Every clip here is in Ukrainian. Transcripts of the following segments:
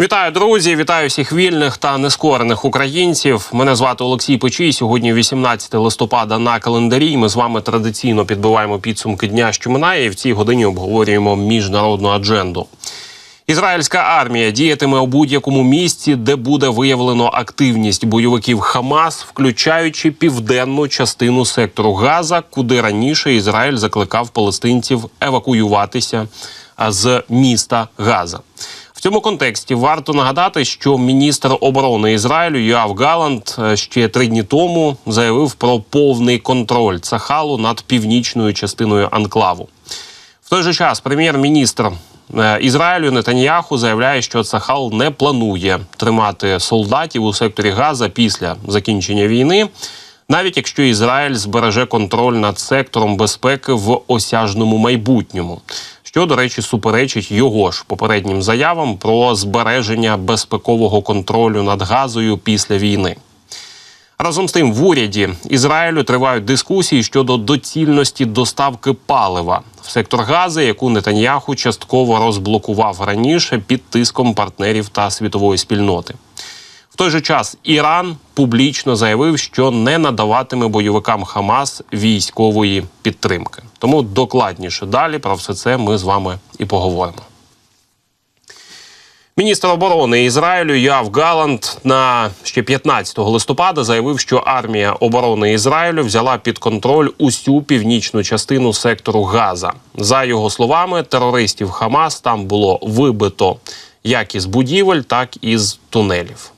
Вітаю, друзі! Вітаю всіх вільних та нескорених українців. Мене звати Олексій Печій. Сьогодні 18 листопада на календарі. Ми з вами традиційно підбиваємо підсумки дня, що минає, і в цій годині обговорюємо міжнародну адженду. Ізраїльська армія діятиме у будь-якому місці, де буде виявлено активність бойовиків Хамас, включаючи південну частину сектору Газа, куди раніше Ізраїль закликав палестинців евакуюватися з міста Газа. В цьому контексті варто нагадати, що міністр оборони Ізраїлю Йоав Галант е, ще три дні тому заявив про повний контроль Цахалу над північною частиною анклаву. В той же час прем'єр-міністр е, Ізраїлю Нетаньяху заявляє, що Цахал не планує тримати солдатів у секторі Газа після закінчення війни, навіть якщо Ізраїль збереже контроль над сектором безпеки в осяжному майбутньому, що, до речі, суперечить його ж попереднім заявам про збереження безпекового контролю над газою після війни. Разом з тим, в уряді Ізраїлю тривають дискусії щодо доцільності доставки палива в сектор Гази, яку Нетаньяху частково розблокував раніше під тиском партнерів та світової спільноти. Той же час Іран публічно заявив, що не надаватиме бойовикам Хамас військової підтримки. Тому докладніше далі про все це ми з вами і поговоримо. Міністр оборони Ізраїлю Яв Галант на ще 15 листопада заявив, що армія оборони Ізраїлю взяла під контроль усю північну частину сектору Газа. За його словами, терористів Хамас там було вибито як із будівель, так і з тунелів.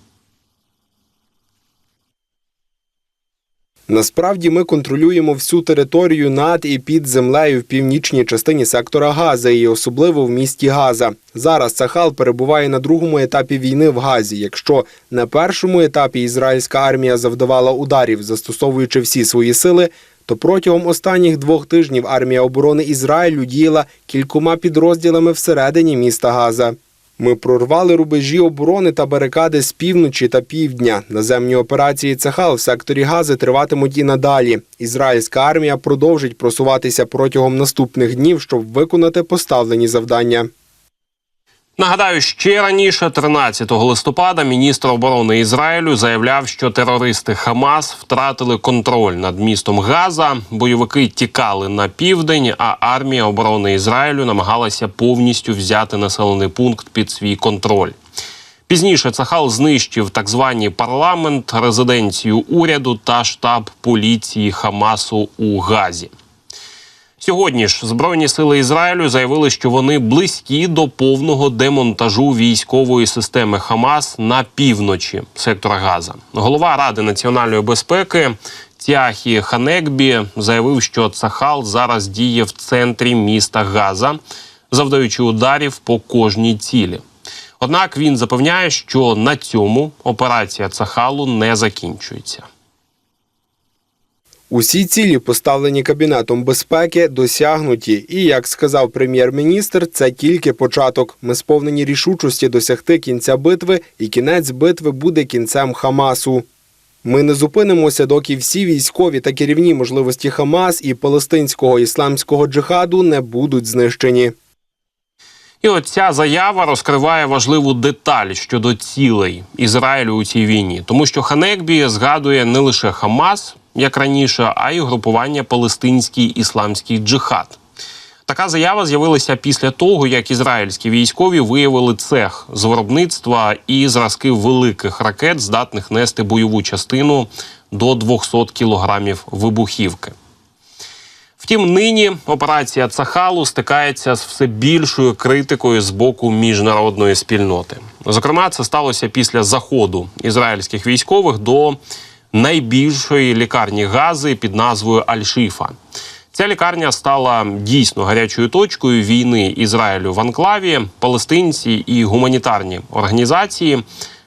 Насправді ми контролюємо всю територію над і під землею в північній частині сектора Газа, і особливо в місті Газа. Зараз Сахал перебуває на другому етапі війни в Газі. Якщо на першому етапі ізраїльська армія завдавала ударів, застосовуючи всі свої сили, то протягом останніх двох тижнів армія оборони Ізраїлю діяла кількома підрозділами всередині міста Газа. Ми прорвали рубежі оборони та барикади з півночі та півдня. Наземні операції Цахал в секторі Гази триватимуть і надалі. Ізраїльська армія продовжить просуватися протягом наступних днів, щоб виконати поставлені завдання. Нагадаю, ще раніше, 13 листопада, міністр оборони Ізраїлю заявляв, що терористи Хамас втратили контроль над містом Газа. Бойовики тікали на південь, а армія оборони Ізраїлю намагалася повністю взяти населений пункт під свій контроль. Пізніше Цахал знищив так звані парламент, резиденцію уряду та штаб поліції Хамасу у Газі. Сьогодні ж збройні сили Ізраїлю заявили, що вони близькі до повного демонтажу військової системи Хамас на півночі сектора Газа. Голова Ради національної безпеки Тяхі Ханекбі заявив, що Цахал зараз діє в центрі міста Газа, завдаючи ударів по кожній цілі. Однак він запевняє, що на цьому операція Цахалу не закінчується. Усі цілі, поставлені Кабінетом безпеки, досягнуті. І, як сказав прем'єр-міністр, це тільки початок. Ми сповнені рішучості досягти кінця битви, і кінець битви буде кінцем Хамасу. Ми не зупинимося, доки всі військові та керівні можливості Хамас і палестинського ісламського джихаду не будуть знищені. І от ця заява розкриває важливу деталь щодо цілей Ізраїлю у цій війні, тому що Ханекбі згадує не лише Хамас, як раніше, а й групування Палестинський ісламський джихад. Така заява з'явилася після того, як ізраїльські військові виявили цех з виробництва і зразки великих ракет, здатних нести бойову частину до 200 кілограмів вибухівки. Втім, нині операція Цахалу стикається з все більшою критикою з боку міжнародної спільноти. Зокрема, це сталося після заходу ізраїльських військових до найбільшої лікарні Гази під назвою Аль-Шифа. Ця лікарня стала дійсно гарячою точкою війни Ізраїлю в Анклаві. Палестинці і гуманітарні організації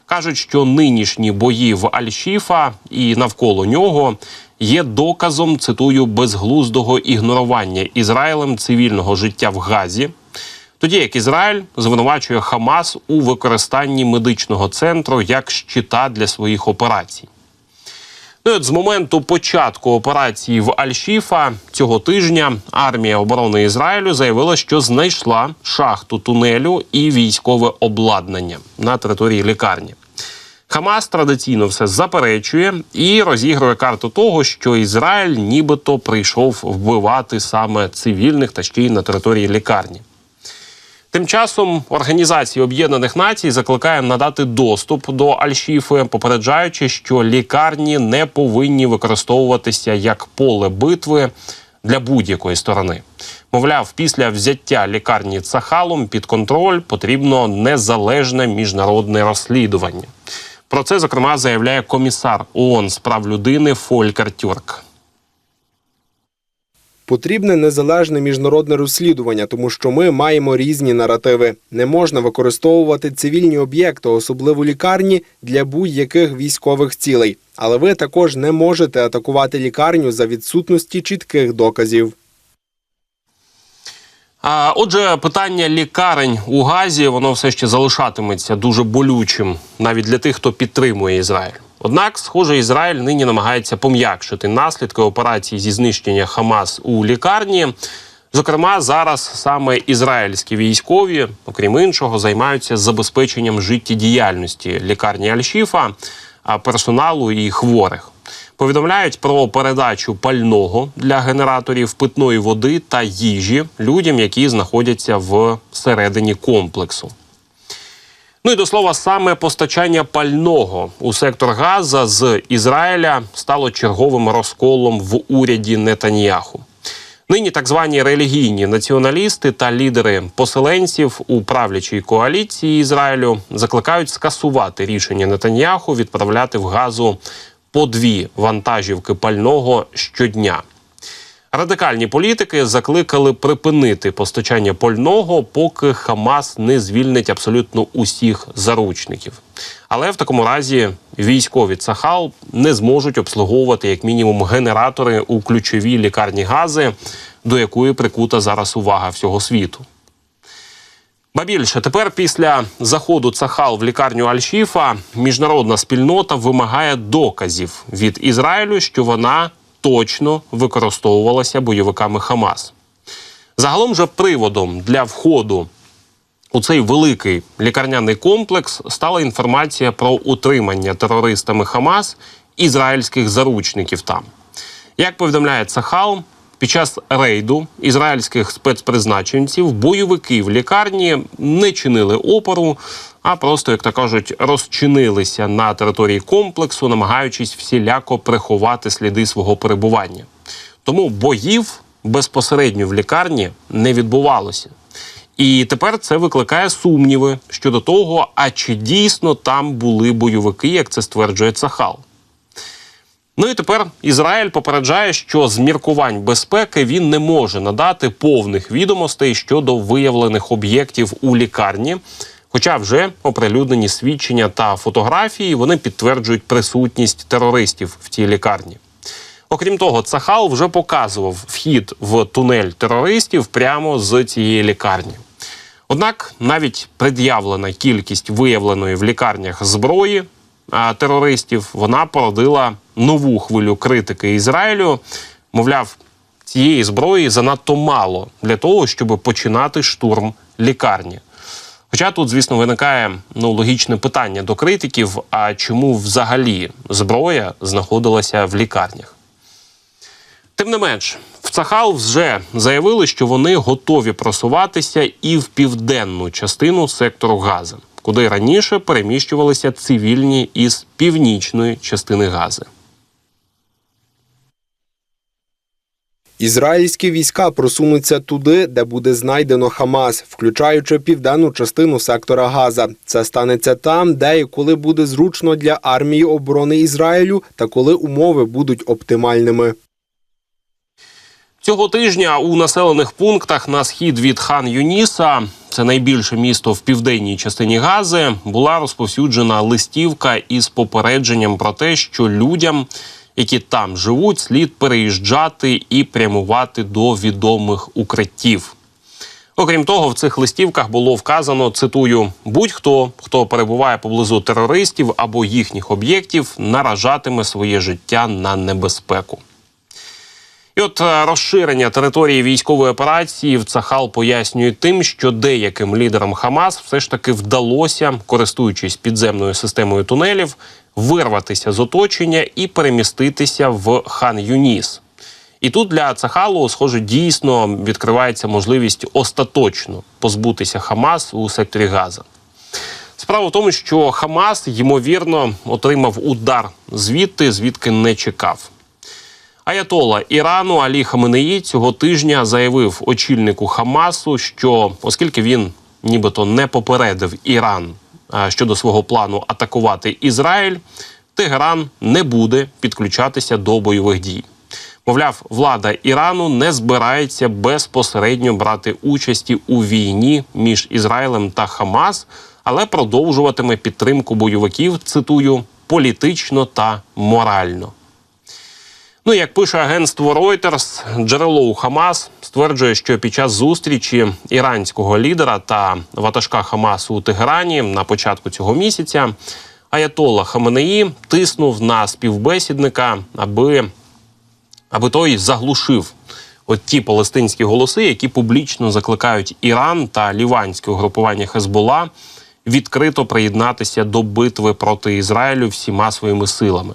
кажуть, що нинішні бої в Аль-Шифа і навколо нього є доказом, цитую, безглуздого ігнорування Ізраїлем цивільного життя в Газі. Тоді як Ізраїль звинувачує Хамас у використанні медичного центру як щита для своїх операцій. Ну от з моменту початку операції в Аль-Шіфа цього тижня армія оборони Ізраїлю заявила, що знайшла шахту тунелю і військове обладнання на території лікарні. Хамас традиційно все заперечує і розігрує карту того, що Ізраїль нібито прийшов вбивати саме цивільних та ще й на території лікарні. Тим часом Організація Об'єднаних Націй закликає надати доступ до Аль-Шіфи, попереджаючи, що лікарні не повинні використовуватися як поле битви для будь-якої сторони. Мовляв, після взяття лікарні Цахалом під контроль потрібно незалежне міжнародне розслідування. Про це зокрема заявляє комісар ООН з прав людини Фолькер Тюрк. Потрібне незалежне міжнародне розслідування, тому що ми маємо різні наративи. Не можна використовувати цивільні об'єкти, особливо лікарні, для будь-яких військових цілей. Але ви також не можете атакувати лікарню за відсутності чітких доказів. Отже, питання лікарень у Газі воно все ще залишатиметься дуже болючим навіть для тих, хто підтримує Ізраїль. Однак, схоже, Ізраїль нині намагається пом'якшити наслідки операції зі знищення Хамас у лікарні. Зокрема, зараз саме ізраїльські військові, окрім іншого, займаються забезпеченням життєдіяльності лікарні Аль-Шіфа, персоналу і хворих. Повідомляють про передачу пального для генераторів питної води та їжі людям, які знаходяться в середині комплексу. Ну і до слова, саме постачання пального у сектор Газа з Ізраїля стало черговим розколом в уряді Нетаньяху. Нині так звані релігійні націоналісти та лідери поселенців у правлячій коаліції Ізраїлю закликають скасувати рішення Нетаньяху відправляти в газу по дві вантажівки пального щодня. Радикальні політики закликали припинити постачання пального, поки Хамас не звільнить абсолютно усіх заручників. Але в такому разі військові Цахал не зможуть обслуговувати як мінімум генератори у ключовій лікарні гази, до якої прикута зараз увага всього світу. Ба більше тепер після заходу Цахал в лікарню Аль-Шіфа міжнародна спільнота вимагає доказів від Ізраїлю, що вона точно використовувалася бойовиками Хамас. Загалом же приводом для входу у цей великий лікарняний комплекс стала інформація про утримання терористами Хамас ізраїльських заручників там. Як повідомляє Цахал, під час рейду ізраїльських спецпризначенців бойовики в лікарні не чинили опору, а просто, як то кажуть, розчинилися на території комплексу, намагаючись всіляко приховати сліди свого перебування. Тому боїв безпосередньо в лікарні не відбувалося. І тепер це викликає сумніви щодо того, а чи дійсно там були бойовики, як це стверджує Цахал. Ну і тепер Ізраїль попереджає, що з міркувань безпеки він не може надати повних відомостей щодо виявлених об'єктів у лікарні. Хоча вже оприлюднені свідчення та фотографії вони підтверджують присутність терористів в цій лікарні. Окрім того, Цахал вже показував вхід в тунель терористів прямо з цієї лікарні. Однак навіть пред'явлена кількість виявленої в лікарнях зброї терористів вона породила нову хвилю критики Ізраїлю. Мовляв, цієї зброї занадто мало для того, щоб починати штурм лікарні. Хоча тут, звісно, виникає ну, логічне питання до критиків: а чому взагалі зброя знаходилася в лікарнях? Тим не менш, в Цахал вже заявили, що вони готові просуватися і в південну частину сектору Газа, куди раніше переміщувалися цивільні із північної частини Гази. Ізраїльські війська просунуться туди, де буде знайдено Хамас, включаючи південну частину сектора Газа. Це станеться там, де і коли буде зручно для армії оборони Ізраїлю, та коли умови будуть оптимальними. Цього тижня у населених пунктах на схід від хан Юніса, це найбільше місто в південній частині Гази, була розповсюджена листівка із попередженням про те, що людям, які там живуть, слід переїжджати і прямувати до відомих укриттів. Окрім того, в цих листівках було вказано, цитую: будь-хто, хто перебуває поблизу терористів або їхніх об'єктів, наражатиме своє життя на небезпеку. І от е, розширення території військової операції в Цахал пояснює тим, що деяким лідерам Хамас все ж таки вдалося, користуючись підземною системою тунелів, вирватися з оточення і переміститися в хан Юніс. І тут для Цахалу, схоже, дійсно відкривається можливість остаточно позбутися Хамас у секторі Газа. Справа в тому, що Хамас, ймовірно, отримав удар звідти, звідки не чекав. Аятола Ірану Алі Хаменеї цього тижня заявив очільнику Хамасу, що оскільки він нібито не попередив Іран щодо свого плану атакувати Ізраїль, Тегеран не буде підключатися до бойових дій. Мовляв, влада Ірану не збирається безпосередньо брати участі у війні між Ізраїлем та Хамас, але продовжуватиме підтримку бойовиків, цитую, політично та морально. Ну, як пише агентство Reuters, джерело у Хамас стверджує, що під час зустрічі іранського лідера та ватажка Хамасу у Тегерані на початку цього місяця Аятолла Хаменеї тиснув на співбесідника, аби, аби той заглушив от ті палестинські голоси, які публічно закликають Іран та ліванське угрупування Хезбола відкрито приєднатися до битви проти Ізраїлю всіма своїми силами.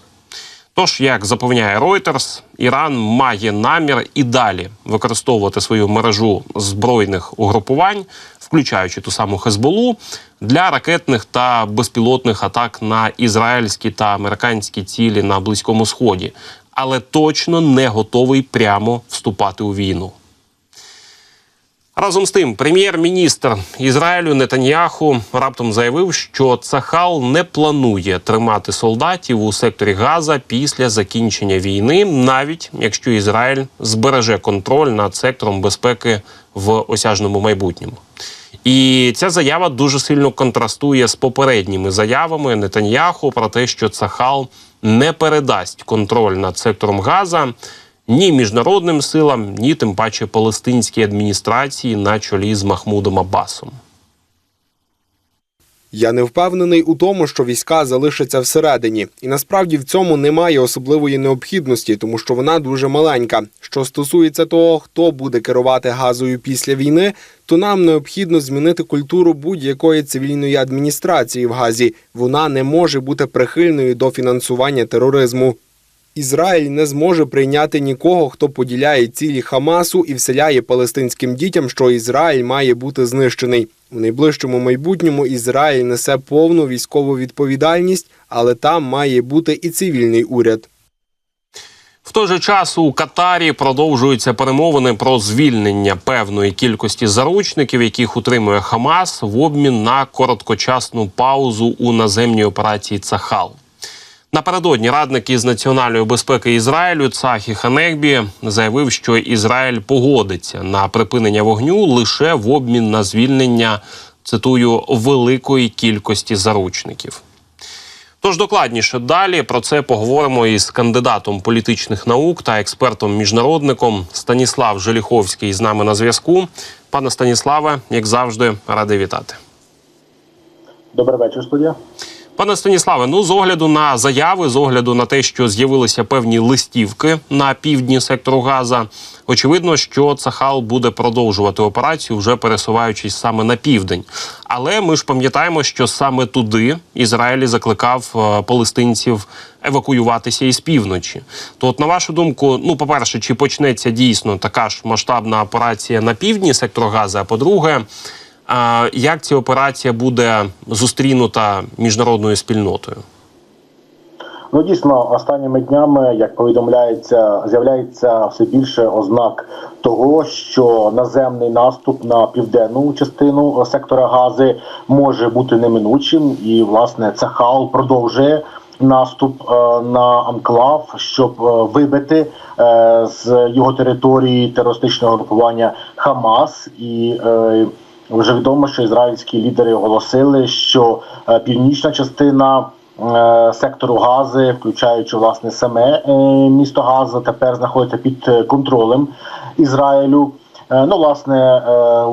Тож, як запевняє Reuters, Іран має намір і далі використовувати свою мережу збройних угрупувань, включаючи ту саму Хезболу, для ракетних та безпілотних атак на ізраїльські та американські цілі на Близькому Сході, але точно не готовий прямо вступати у війну. Разом з тим, прем'єр-міністр Ізраїлю Нетаньяху раптом заявив, що Цахал не планує тримати солдатів у секторі Газа після закінчення війни, навіть якщо Ізраїль збереже контроль над сектором безпеки в осяжному майбутньому. І ця заява дуже сильно контрастує з попередніми заявами Нетаньяху про те, що Цахал не передасть контроль над сектором Газа ні міжнародним силам, ні тим паче палестинській адміністрації на чолі з Махмудом Аббасом. Я не впевнений у тому, що війська залишаться всередині, і насправді в цьому немає особливої необхідності, тому що вона дуже маленька. Що стосується того, хто буде керувати газою після війни, то нам необхідно змінити культуру будь-якої цивільної адміністрації в Газі. Вона не може бути прихильною до фінансування тероризму. Ізраїль не зможе прийняти нікого, хто поділяє цілі Хамасу і вселяє палестинським дітям, що Ізраїль має бути знищений. У найближчому майбутньому Ізраїль несе повну військову відповідальність, але там має бути і цивільний уряд. В той же час у Катарі продовжуються перемовини про звільнення певної кількості заручників, яких утримує Хамас, в обмін на короткочасну паузу у наземній операції Цахал. Напередодні радник із національної безпеки Ізраїлю Цахі Ханекбі заявив, що Ізраїль погодиться на припинення вогню лише в обмін на звільнення цитую великої кількості заручників. Тож докладніше далі про це поговоримо із кандидатом політичних наук та експертом-міжнародником Станіслав Желіховський з нами на зв'язку. Пане Станіславе, як завжди, радий вітати. Добрий вечір, студія. Пане Станіславе, ну з огляду на заяви, з огляду на те, що з'явилися певні листівки на півдні сектору Газа, очевидно, що Цахал буде продовжувати операцію, вже пересуваючись саме на південь. Але ми ж пам'ятаємо, що саме туди Ізраїль закликав е, палестинців евакуюватися із півночі. То, от на вашу думку, ну, по-перше, чи почнеться дійсно така ж масштабна операція на півдні сектору Газа? А по-друге, а як ця операція буде зустрінута міжнародною спільнотою? Ну дійсно, останніми днями, як повідомляється, з'являється все більше ознак того, що наземний наступ на південну частину сектора Гази може бути неминучим, і власне Цахал продовжує наступ е, на анклав, щоб е, вибити е, з його території терористичного групування Хамас і. Вже відомо, що ізраїльські лідери оголосили, що е, північна частина е, сектору Гази, включаючи власне саме е, місто Газа, тепер знаходиться під контролем Ізраїлю. Е, Ну, власне, е,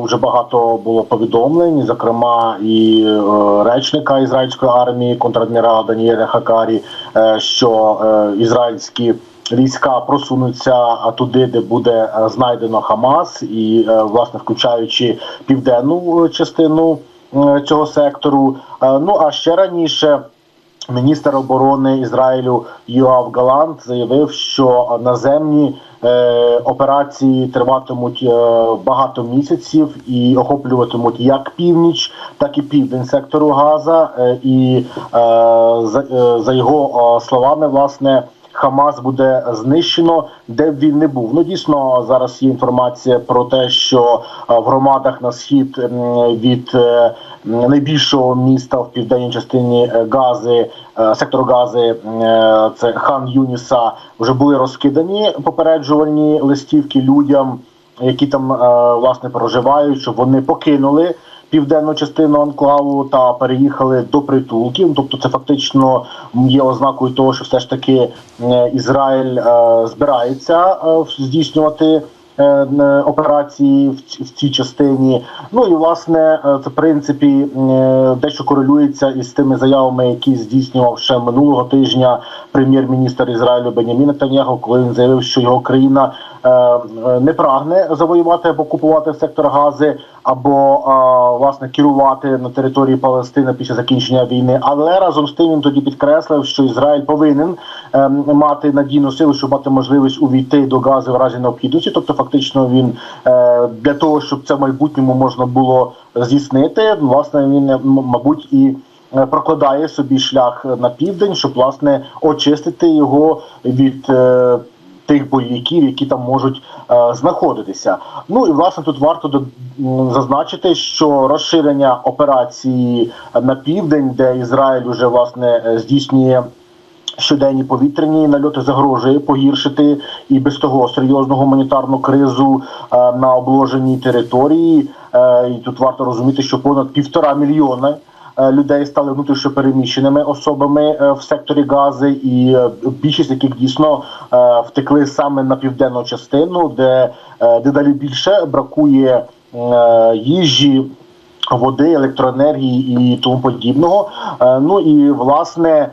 вже багато було повідомлень, зокрема, і е, речника ізраїльської армії, контрадмірала Даніеля Хакарі, е, що е, ізраїльські війська просунуться туди, де буде е, знайдено Хамас, і е, власне включаючи південну е, частину е, цього сектору. Е, Ну а ще раніше. Міністр оборони Ізраїлю Йоав Галант заявив, що наземні е, операції триватимуть е, багато місяців і охоплюватимуть як північ, так і південь сектору Газа. Е, і е, за, е, за його е, словами, власне. Хамас буде знищено, де б він не був. Ну дійсно зараз є інформація про те, що е, в громадах на схід від е, найбільшого міста в південній частині е, Гази, сектору Гази, це хан Юніса, вже були розкидані попереджувальні листівки людям, які там власне проживають, щоб вони покинули південну частину анклаву та переїхали до притулків. Тобто, це фактично є ознакою того, що все ж таки е, Ізраїль е, збирається е, здійснювати. Операції в ці- в цій частині, ну і власне це в принципі дещо корелюється із тими заявами, які здійснював ще минулого тижня прем'єр-міністр Ізраїлю Бенямін Нетаньяху, коли він заявив, що його країна е, е, не прагне завоювати або купувати сектор Гази, або е, власне керувати на території Палестини після закінчення війни. Але разом з тим він тоді підкреслив, що Ізраїль повинен мати надійну силу, щоб мати можливість увійти до Гази в разі необхідності. Тобто, фактично, він для того, щоб це в майбутньому можна було здійснити, власне він мабуть і. Е, Прокладає собі шлях на південь, щоб власне очистити його від е, тих бойовиків, які там можуть е, знаходитися. Ну і власне тут варто до- зазначити, що розширення операції на південь, де Ізраїль уже власне е, здійснює. Щоденні повітряні нальоти загрожує погіршити і без того серйозну гуманітарну кризу е, на обложеній території. Е, і тут варто розуміти, що понад півтора мільйона людей стали внутрішньо переміщеними особами е, в секторі Гази, і е, більшість яких дійсно е, втекли саме на південну частину, де е, дедалі більше бракує е, їжі. Води, електроенергії і тому подібного. Е, Ну і власне е,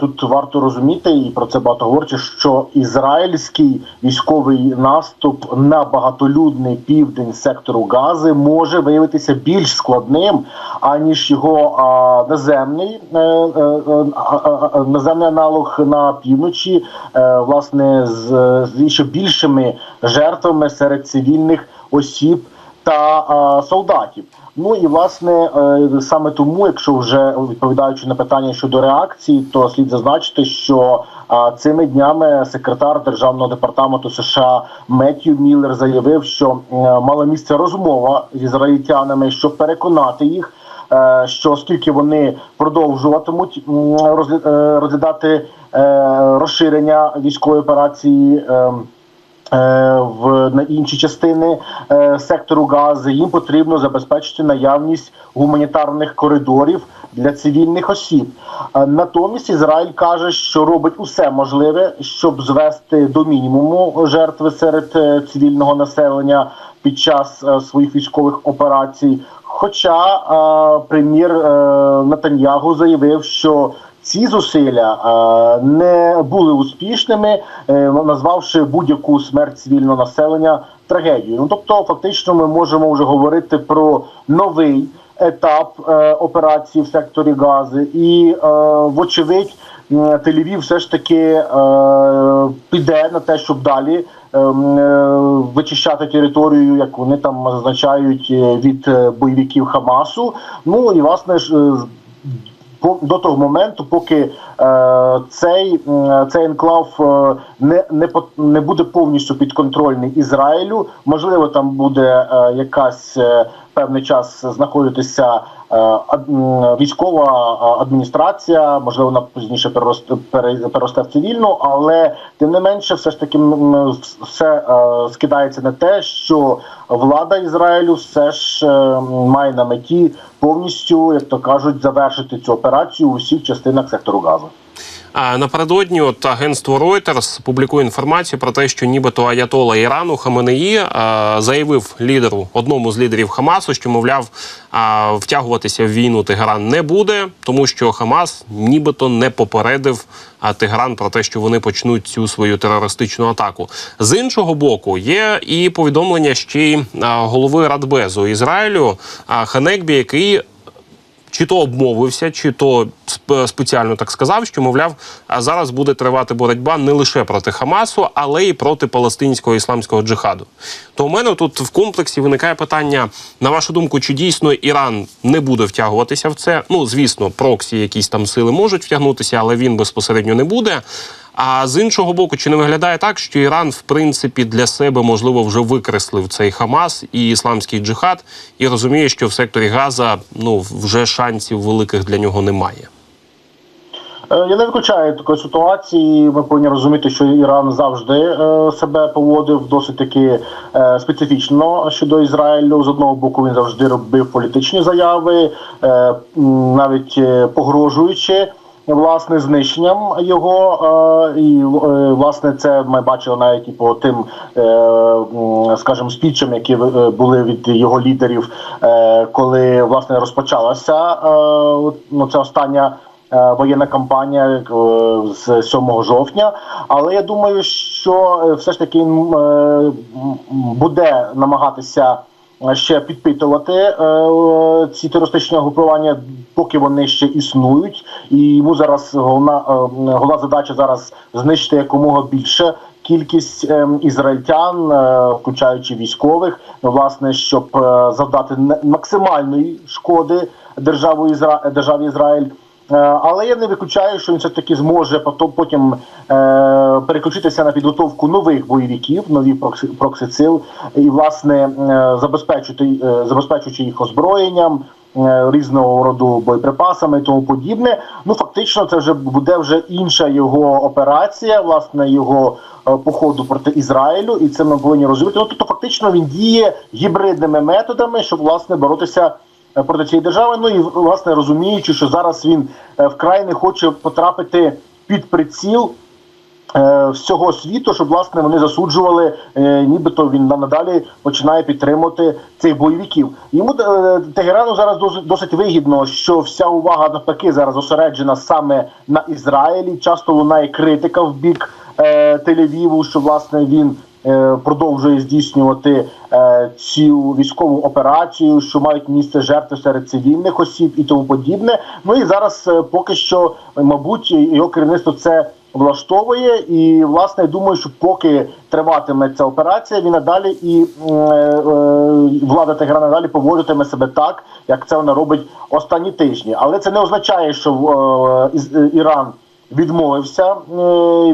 тут варто розуміти, і про це багато говорять, що ізраїльський військовий наступ на багатолюдний південь сектору Гази може виявитися більш складним, аніж його а, наземний е, е, е, а- а- а- наземний аналог на півночі, е, власне, з, з ще більшими жертвами серед цивільних осіб та а, солдатів. Ну і власне е, саме тому, якщо вже відповідаючи на питання щодо реакції, то слід зазначити, що цими днями секретар державного департаменту США Меттью Міллер заявив, що е, мала місце розмова з ізраїльтянами, щоб переконати їх. е, Що оскільки вони продовжуватимуть е, розглядати е, розширення військової операції ем, е, в на інші частини е, сектору Гази, їм потрібно забезпечити наявність гуманітарних коридорів для цивільних осіб. Е, Натомість Ізраїль каже, що робить усе можливе, щоб звести до мінімуму жертви серед е, цивільного населення під час е, своїх військових операцій. Хоча е, прем'єр е, Натаньягу заявив, що ці зусилля е, не були успішними, е, назвавши будь-яку смерть цивільного населення трагедією. Ну тобто, фактично, ми можемо вже говорити про новий етап е, операції в секторі Гази, і вочевидь. м, Тель-Авів все ж таки е, піде на те, щоб далі ем, е, вичищати територію, як вони там зазначають від бойовиків Хамасу. Ну і власне ж до того моменту, поки е, цей, цей енклав е, не, не, не буде повністю підконтрольний Ізраїлю, можливо, там буде е, якась е, певний час знаходитися військова е, адміністрація, можливо, вона пізніше переросте, в цивільну, але тим не менше, все ж таки все е, скидається на те, що влада Ізраїлю все ж е, має на меті повністю, як то кажуть, завершити цю операцію у всіх частинах сектору газу. Напередодні от агентство Reuters публікує інформацію про те, що нібито Аятола Ірану Хаменеї заявив лідеру одному з лідерів Хамасу, що мовляв втягуватися в війну Тегеран не буде, тому що Хамас нібито не попередив Тегеран про те, що вони почнуть цю свою терористичну атаку. З іншого боку, є і повідомлення ще й голови Радбезу Ізраїлю Ханекбі, який чи то обмовився, чи то спеціально так сказав, що мовляв, а зараз буде тривати боротьба не лише проти Хамасу, але й проти палестинського ісламського джихаду. То у мене тут в комплексі виникає питання: на вашу думку, чи дійсно Іран не буде втягуватися в це? Ну звісно, проксі якісь там сили можуть втягнутися, але він безпосередньо не буде. А з іншого боку, чи не виглядає так, що Іран, в принципі, для себе можливо вже викреслив цей Хамас і ісламський джихад, і розуміє, що в секторі Газа ну вже шансів великих для нього немає. Е, Я не виключаю такої ситуації. Ми повинні розуміти, що Іран завжди е, себе поводив досить таки е, специфічно щодо Ізраїлю. З одного боку він завжди робив політичні заяви, навіть погрожуючи. Власне, знищенням його, і власне це ми бачили навіть і по тим, скажімо, спічам, які були від його лідерів, коли власне розпочалася ну, це остання воєнна кампанія е, з 7 жовтня. Але я думаю, що е, все ж таки е, буде намагатися. е, Ще підпитувати е, е, ці терористичні групування, поки вони ще існують, і йому зараз головна е, головна задача зараз знищити якомога більше кількість е, ізраїльтян, е, включаючи військових, ну, власне, щоб е, завдати максимальної шкоди державу Ізра... державі Ізраїль. Е, Але я не виключаю, що він все таки зможе потім е, переключитися на підготовку нових бойовиків, нових прокси, проксицил, і власне е, забезпечити забезпечуючи їх озброєнням. Різного роду боєприпасами і тому подібне. Ну фактично, це вже буде вже інша його операція, власне, його е, походу проти Ізраїлю, і це ми повинні розуміти. Ну тобто, фактично він діє гібридними методами, щоб власне боротися проти цієї держави. Ну і власне розуміючи, що зараз він е, вкрай не хоче потрапити під приціл. е, Всього світу, щоб власне вони засуджували, е, нібито він на- надалі починає підтримувати цих бойовиків. Йому е, Тегерану зараз досить, вигідно, що вся увага навпаки зараз зосереджена саме на Ізраїлі. Часто лунає критика в бік е, Тель-Авіву, що власне він е, продовжує здійснювати е, цю військову операцію, що мають місце жертви серед цивільних осіб і тому подібне. Ну і зараз е, поки що, е, мабуть, його керівництво це влаштовує, і власне я думаю, що поки триватиме ця операція, він надалі і е, е, влада Тегерана надалі поводитиме себе так, як це вона робить останні тижні. Але це не означає, що е, е, Іран відмовився е,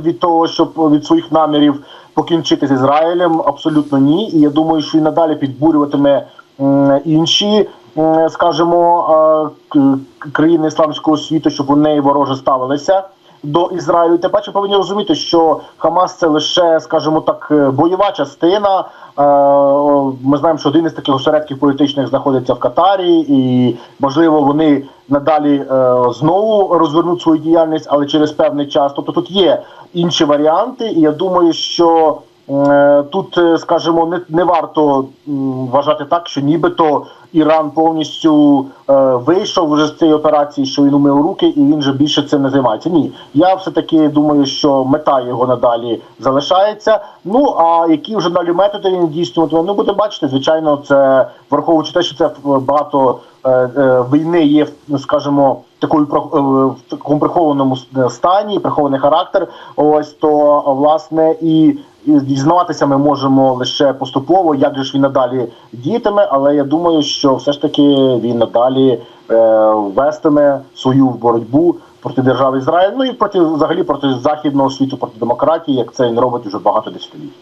від того, щоб від своїх намірів покінчити з Ізраїлем. Абсолютно ні. І я думаю, що і надалі підбурюватиме інші, скажімо, е, країни ісламського світу, щоб вони вороже ставилися. До Ізраїлю тим паче повинні розуміти, що Хамас це лише, скажімо так, е, бойова частина. Е, Ми знаємо, що один із таких осередків політичних знаходиться в Катарі, і можливо вони надалі е, знову розвернуть свою діяльність, але через певний час. Тобто тут є інші варіанти, і я думаю, що тут, е, скажімо, не, не варто вважати так, що нібито Іран повністю е, вийшов вже з цієї операції, що він умив руки, і він вже більше цим не займається. Ні, я все таки думаю, що мета його надалі залишається. Ну а які вже далі методи він дійснюватиме, ну буде бачити. Звичайно, це враховуючи те, що це багато е, е, війни є, ну, скажімо, такою е, в такому прихованому стані, прихований характер. Ось то власне і. Дізнаватися ми можемо лише поступово, як же ж він надалі діятиме, але я думаю, що все ж таки він надалі е, вестиме свою боротьбу проти держави Ізраїль, ну і проти взагалі проти західного світу, проти демократії, як це він робить уже багато десятиліть.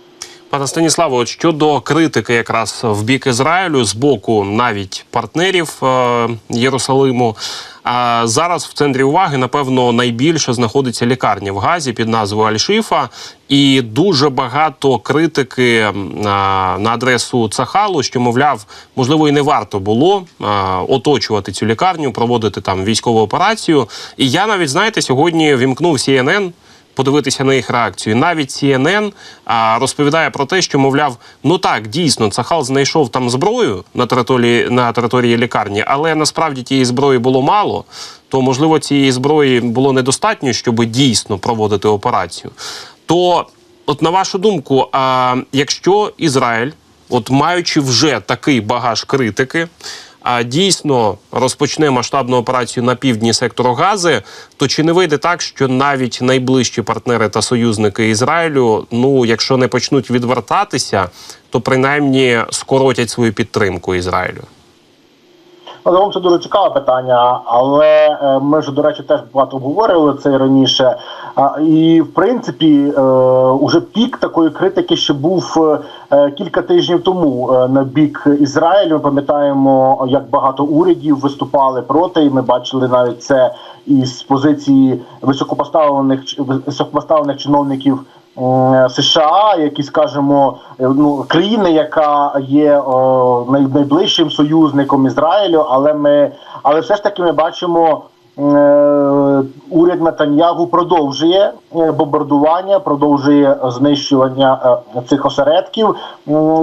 Пане Станіславе, от щодо критики, якраз в бік Ізраїлю з боку навіть партнерів е, Єрусалиму. А зараз в центрі уваги, напевно, найбільше знаходиться лікарня в Газі під назвою Аль-Шифа. І дуже багато критики на адресу Цахалу, що мовляв, можливо, і не варто було оточувати цю лікарню, проводити там військову операцію. І я навіть знаєте, сьогодні вімкнув CNN, подивитися на їх реакцію. Навіть CNN а, розповідає про те, що мовляв, ну так, дійсно, Цахал знайшов там зброю на території на території лікарні, але насправді тієї зброї було мало. То можливо цієї зброї було недостатньо, щоб дійсно проводити операцію. То, от на вашу думку, а якщо Ізраїль, от маючи вже такий багаж критики, дійсно розпочне масштабну операцію на півдні сектору Гази, то чи не вийде так, що навіть найближчі партнери та союзники Ізраїлю, ну якщо не почнуть відвертатися, то принаймні скоротять свою підтримку Ізраїлю? Ну, загалом це дуже цікаве питання, але е, ми ж, до речі, теж багато обговорювали це раніше. І в принципі, е, уже пік такої критики ще був е, кілька тижнів тому на бік Ізраїлю. Ми пам'ятаємо, як багато урядів виступали проти, і ми бачили навіть це із позиції високопоставлених високопоставлених чиновників. М, США, які скажімо, е, ну країни, яка є о, найближчим союзником Ізраїлю, але ми, але все ж таки ми бачимо. е, Уряд Натаньягу продовжує е, бомбардування, продовжує знищування е, цих осередків,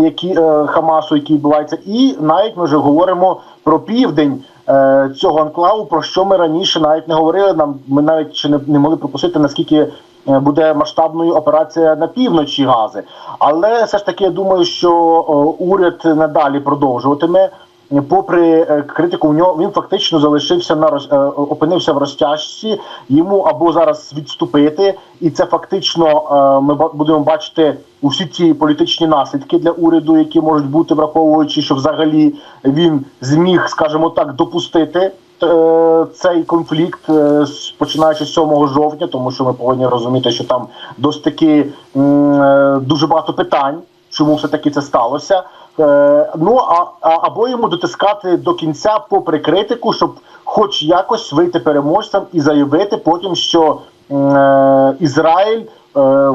які е, Хамасу, які відбуваються, і навіть ми вже говоримо про південь е, цього анклаву, про що ми раніше навіть не говорили. Нам ми навіть ще не, не могли пропустити, наскільки е, буде масштабною операція на півночі Гази. Але все ж таки я думаю, що уряд надалі продовжуватиме. Попри е, критику, у нього він фактично залишився на е, опинився в розтяжці. Йому або зараз відступити, і це фактично е, ми будемо бачити усі ці політичні наслідки для уряду, які можуть бути, враховуючи, що взагалі він зміг, скажімо так, допустити е, цей конфлікт, е, починаючи з 7 жовтня, тому що ми повинні розуміти, що там досить таки е, дуже багато питань, чому все таки це сталося. Е, ну а, або йому дотискати до кінця, попри критику, щоб хоч якось вийти переможцем і заявити потім, що е, Ізраїль е,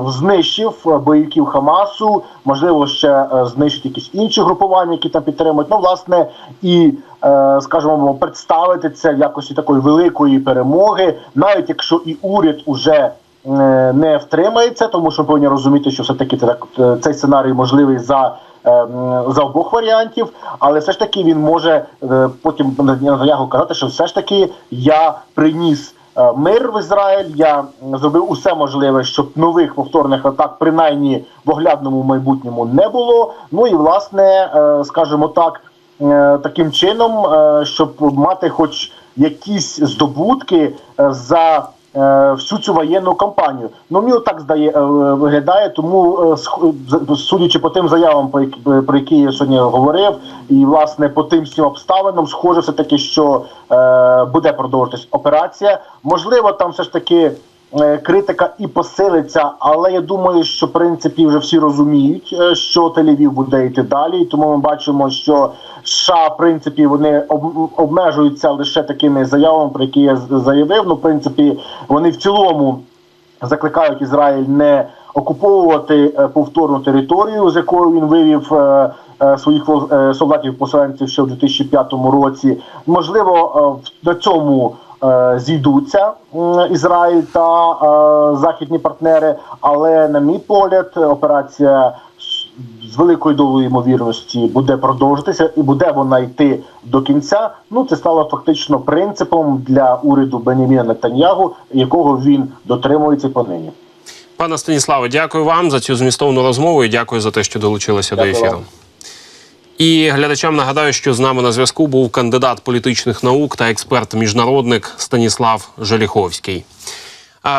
знищив е, бойовиків Хамасу, можливо, ще е, знищить якісь інші групування, які там підтримують. Ну, власне, і е, скажімо, представити це в якості такої великої перемоги, навіть якщо і уряд уже е, не втримається, тому що повинні розуміти, що все таки це е, цей сценарій можливий за. е, За обох варіантів, але все ж таки він може е, потім Нетаньягу казати, що все ж таки я приніс е, мир в Ізраїль. Я зробив усе можливе, щоб нових повторних атак, принаймні в оглядному майбутньому, не було. Ну і власне, е, скажімо так, е, таким чином, е, щоб мати хоч якісь здобутки е, за е, всю цю воєнну кампанію. Ну мені так здає е, виглядає, тому е, судячи по тим заявам, про які я сьогодні говорив, і власне по тим всім обставинам, схоже, все таки, що е, буде продовжитись операція. Можливо, там все ж таки. Е, Критика і посилиться, але я думаю, що в принципі вже всі розуміють, е, що Тель-Авів буде йти далі. Тому ми бачимо, що США, в принципі, вони обмежуються лише такими заявами, про які я заявив. Ну, в принципі, вони в цілому закликають Ізраїль не окуповувати е, повторну територію, з якою він вивів своїх е, солдатів-поселенців ще в 2005 році. Можливо, на цьому зійдуться Ізраїль та е, західні партнери, але на мій погляд, операція з- великою долею ймовірності буде продовжитися і буде вона йти до кінця. Ну це стало фактично принципом для уряду Беніміна Нетаньягу, якого він дотримується понині. Пане Станіславе, дякую вам за цю змістовну розмову і дякую за те, що долучилися Дякую до ефіру. вам. І глядачам нагадаю, що з нами на зв'язку був кандидат політичних наук та експерт-міжнародник Станіслав Желіховський.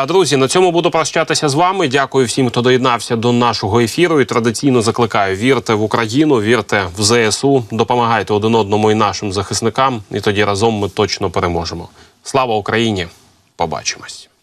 Друзі, на цьому буду прощатися з вами. Дякую всім, хто доєднався до нашого ефіру. І традиційно закликаю: вірте в Україну, вірте в ЗСУ, допомагайте один одному і нашим захисникам. І тоді разом ми точно переможемо. Слава Україні! Побачимось.